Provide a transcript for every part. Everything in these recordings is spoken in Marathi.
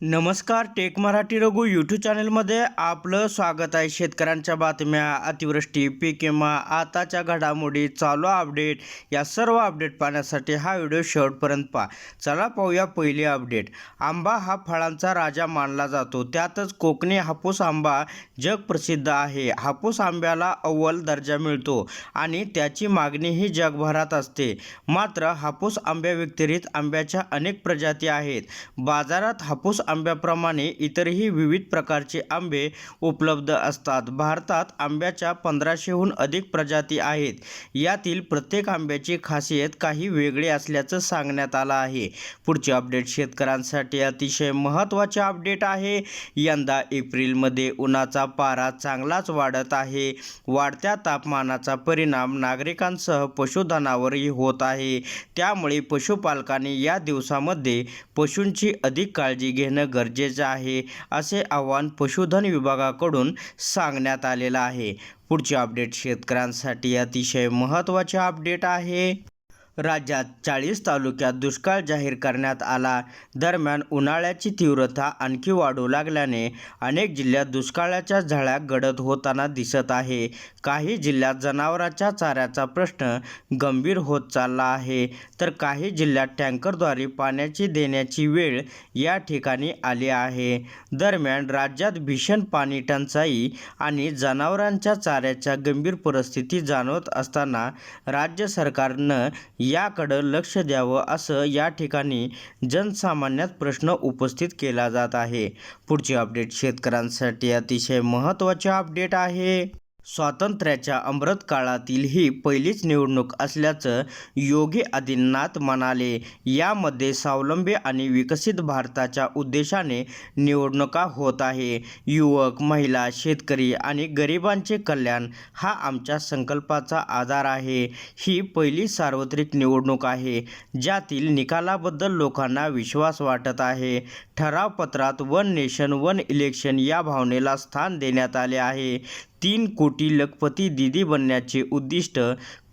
नमस्कार टेक मराठी रघु यूट्यूब चॅनलमध्ये आपलं स्वागत आहे. शेतकऱ्यांच्या बातम्या अतिवृष्टी पीक विमा आताच्या घडामोडी चालू अपडेट या सर्व अपडेट पाहण्यासाठी हा व्हिडिओ शेवटपर्यंत पहा. चला पाहूया पहिली अपडेट आंबा हा फळांचा राजा मानला जातो. त्यातच कोकणी हापूस आंबा जगप्रसिद्ध आहे. हापूस आंब्याला अव्वल दर्जा मिळतो आणि त्याची मागणीही जगभरात असते. मात्र हापूस आंब्याव्यतिरिक्त आंब्याच्या अनेक प्रजाती आहेत. बाजारात हापूस आंब्याप्रमाणे इतरही विविध प्रकारचे आंबे उपलब्ध असतात. भारतात आंब्याच्या पंधराशेहून अधिक प्रजाती आहेत. यातील प्रत्येक आंब्याची खासियत काही वेगळी असल्याचं सांगण्यात आलं आहे. पुढचे अपडेट शेतकऱ्यांसाठी अतिशय महत्त्वाचे अपडेट आहे. यंदा एप्रिलमध्ये उन्हाचा पारा चांगलाच वाढत आहे. वाढत्या तापमानाचा परिणाम नागरिकांसह पशुधनावरही होत आहे. त्यामुळे पशुपालकांनी या दिवसामध्ये पशूंची अधिक काळजी घेणं गरजेचं आहे असे आवाहन पशुधन विभागाकडून सांगण्यात आलेलं आहे. पुढचे अपडेट शेतकऱ्यांसाठी अतिशय महत्त्वाचे अपडेट आहे. राज्यात चाळीस तालुक्यात दुष्काळ जाहीर करण्यात आला. दरम्यान उन्हाळ्याची तीव्रता आणखी वाढू लागल्याने अनेक जिल्ह्यात दुष्काळाच्या झळ्या गडद होताना दिसत आहे. काही जिल्ह्यात जनावरांच्या चाऱ्याचा प्रश्न गंभीर होत चालला आहे. तर काही जिल्ह्यात टँकरद्वारे पाण्याची देण्याची वेळ या ठिकाणी आली आहे. दरम्यान राज्यात भीषण पाणी टंचाई आणि जनावरांच्या चाऱ्याच्या गंभीर परिस्थिती जाणवत असताना राज्य सरकारनं याकडं लक्ष द्यावं असं या ठिकाणी जनसामान्यात प्रश्न उपस्थित केला जात आहे. पुढचे अपडेट शेतकऱ्यांसाठी अतिशय महत्त्वाचे अपडेट आहे. स्वातंत्र्याच्या अमृत काळातील ही पहिलीच निवडणूक असल्याचं योगी आदित्यनाथ म्हणाले. यामध्ये स्वावलंबी आणि विकसित भारताच्या उद्देशाने निवडणुका होत आहे. युवक महिला शेतकरी आणि गरिबांचे कल्याण हा आमच्या संकल्पाचा आधार आहे. ही पहिली सार्वत्रिक निवडणूक आहे. ज्यातील निकालाबद्दल लोकांना विश्वास वाटत आहे. ठरावपत्रात वन नेशन वन इलेक्शन या भावनेला स्थान देण्यात आले आहे. तीन कोटी लखपती दिदी बनण्याचे उद्दिष्ट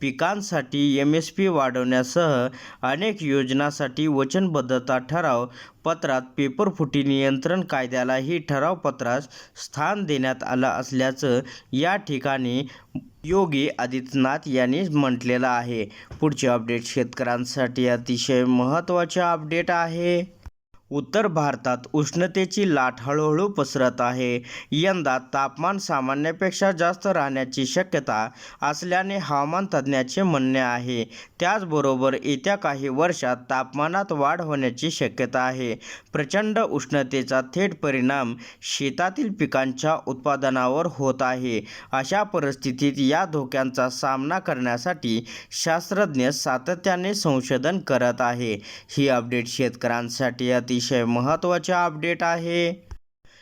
पिकांसाठी एम एस पी वाढवण्यासह अनेक योजनांसाठी वचनबद्धता ठराव पत्रात पेपरफुटी नियंत्रण कायद्यालाही ठरावपत्रात स्थान देण्यात आलं असल्याचं या ठिकाणी योगी आदित्यनाथ यांनी म्हटलेलं आहे. पुढचे अपडेट शेतकऱ्यांसाठी अतिशय महत्त्वाचे अपडेट आहे. उत्तर भारतात उष्णतेची लाट हळूहळू पसरत आहे. यंदा तापमान सामान्यापेक्षा जास्त राहण्याची शक्यता असल्याने हवामान तज्ज्ञाचे म्हणणे आहे. त्याचबरोबर येत्या काही वर्षात तापमानात वाढ होण्याची शक्यता आहे. प्रचंड उष्णतेचा थेट परिणाम शेतातील पिकांच्या उत्पादनावर होत आहे. अशा परिस्थितीत या धोक्यांचा सामना करण्यासाठी शास्त्रज्ञ सातत्याने संशोधन करत आहे. ही अपडेट शेतकऱ्यांसाठी अतिशय महत्त्वाचे अपडेट आहे.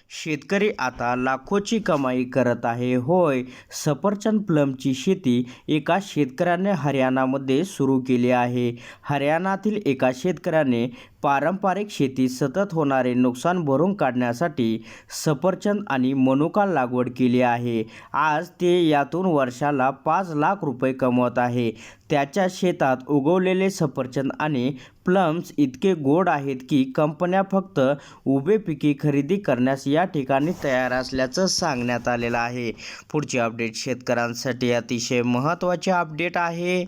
शेतकरी आता लाखोची कमाई करत आहे. होय सफरचंद प्लमची शेती एका शेतकऱ्याने हरियाणामध्ये सुरू केली आहे. हरियाणातील एका शेतकऱ्याने पारंपरिक शेतीत सतत होणारे नुकसान भरून काढण्यासाठी सफरचंद आणि मनुका लागवड केली आहे. आज ते यातून वर्षाला पाच लाख रुपये कमवत आहे. त्याच्या शेतात उगवलेले सफरचंद आणि प्लम्स इतके गोड आहेत की कंपन्या फक्त उभे पिके खरेदी करण्यास या ठिकाणी तयार असल्याचं सांगण्यात आलेलं आहे. पुढचे अपडेट शेतकऱ्यांसाठी अतिशय महत्त्वाचे अपडेट आहे.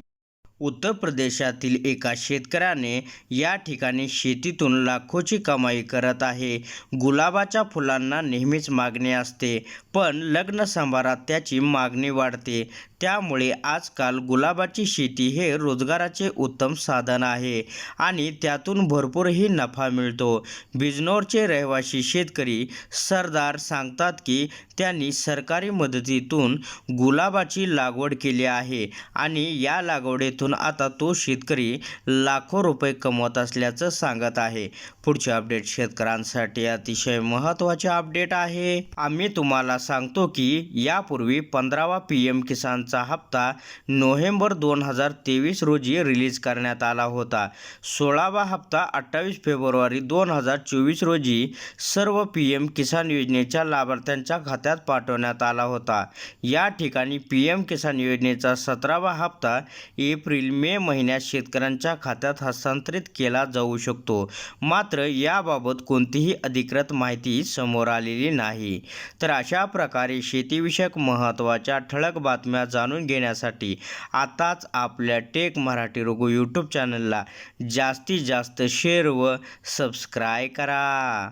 उत्तर प्रदेशातील एका शेतकऱ्याने या ठिकाणी शेतीतून लाखोची कमाई करत आहे. गुलाबाच्या फुलांना नेहमीच मागणी असते पण लग्न समारात त्याची मागणी वाढते. त्यामुळे आजकाल गुलाबाची शेती हे रोजगाराचे उत्तम साधन आहे आणि त्यातून भरपूरही नफा मिळतो. बिजनोरचे रहिवासी शेतकरी सरदार सांगतात की त्यांनी सरकारी मदतीतून गुलाबाची लागवड केली आहे आणि या लागवडीतून आता तो शेतकरी लाखो रुपये कमवत असल्याचं सांगत आहे. पुढचे अपडेट शेतकऱ्यांसाठी अतिशय महत्त्वाचे अपडेट आहे. आम्ही तुम्हाला सांगतो की यापूर्वी पंधरावा पी एम किसानचा हप्ता नोव्हेंबर दोन हजार तेवीस रोजी रिलीज करण्यात आला होता. सोळावा हप्ता अठ्ठावीस फेब्रुवारी दोन हजार चोवीस रोजी सर्व पी एम किसान योजनेच्या लाभार्थ्यांच्या खात्यात पाठवण्यात आला होता. या ठिकाणी पी एम किसान योजनेचा सतरावा हप्ता एप्रिल एप्रिल मे महिन्यात शेतकऱ्यांच्या खात्यात हस्तांतरित केला जाऊ शकतो. मात्र याबाबत कोणतीही अधिकृत माहिती समोर आलेली नाही. तर अशा प्रकारे शेतीविषयक महत्त्वाच्या ठळक बातम्या जाणून घेण्यासाठी आताच आपल्या टेक मराठी रघु यूट्यूब चॅनलला जास्तीत जास्त शेअर व सबस्क्राय करा.